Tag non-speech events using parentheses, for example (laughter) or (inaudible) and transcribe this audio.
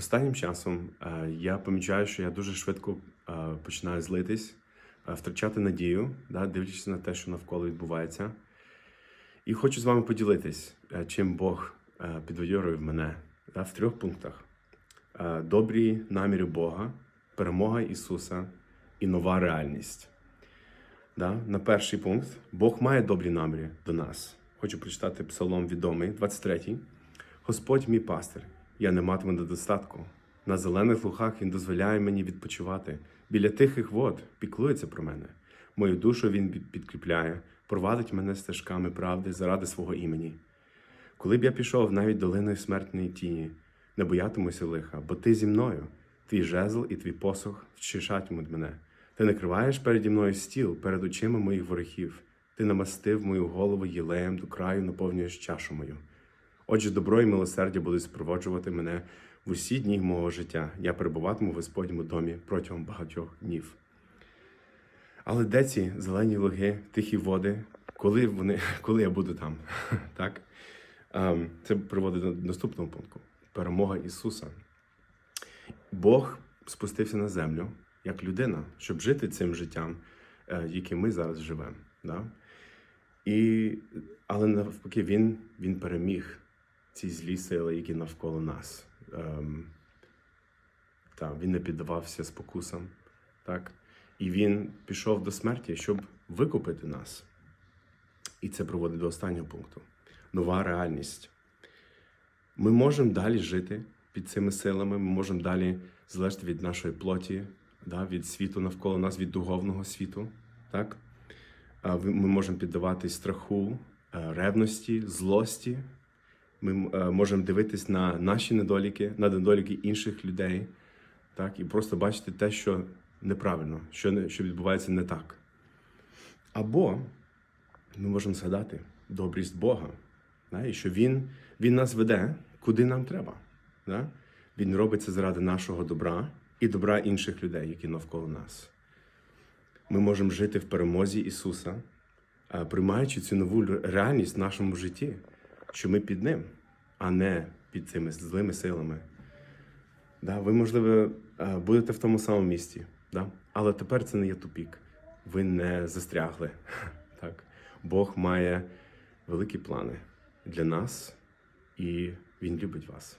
Останнім часом е, я помічаю, що я дуже швидко е, починаю злитись, е, втрачати надію, да, дивлячись на те, що навколо відбувається. І хочу з вами поділитись, чим Бог підбадьорив мене да, в трьох пунктах: добрі наміри Бога, перемога Ісуса і нова реальність. Да? На перший пункт Бог має добрі наміри до нас. Хочу прочитати псалом відомий, 23. Господь мій пастир, я не матиму недостатку. На зелених лугах Він дозволяє мені відпочивати. Біля тихих вод піклується про мене. Мою душу Він підкріпляє, провадить мене стежками правди заради свого імені. Коли б я пішов навіть долиною смертної тіні, не боятимуся лиха, бо ти зі мною, твій жезл і твій посох вчишатимуть мене. Ти накриваєш переді мною стіл перед очима моїх ворогів. Ти намастив мою голову єлеєм до краю, наповнюєш чашу мою. Отже, добро і милосердя будуть спроводжувати мене в усі дні мого життя. Я перебуватиму в Господньому домі протягом багатьох днів. Але де ці зелені луги, тихі води, коли вони, (laughs) коли я буду там? (laughs) так? Ем, Це приводить до наступного пункту: перемога Ісуса. Бог спустився на землю як людина, щоб жити цим життям, е, яким ми зараз живемо. Да? І, але навпаки, він, він переміг ці злі сили, які навколо нас. Ем, та, він не піддавався спокусам. Так? І він пішов до смерті, щоб викупити нас. І це приводить до останнього пункту: нова реальність. Ми можемо далі жити під цими силами, ми можемо далі залежати від нашої плоті, да, від світу навколо нас, від духовного світу. Так? Ми можемо піддаватись страху, е, ревності, злості. Ми е, можемо дивитись на наші недоліки, на недоліки інших людей, так, і просто бачити те, що неправильно, що, не, що відбувається не так. Або ми можемо згадати добрість Бога, да, і що Він, Він нас веде, куди нам треба. Да? Він робить це заради нашого добра і добра інших людей, які навколо нас. Ми можемо жити в перемозі Ісуса, е, приймаючи цю нову реальність в нашому житті, що ми під Ним, а не під цими злими силами. Да, ви, можливо, е, будете в тому самому місці, да? але тепер це не є тупік. Ви не застрягли. (laughs) Так? Бог має великі плани для нас, і Він любить вас.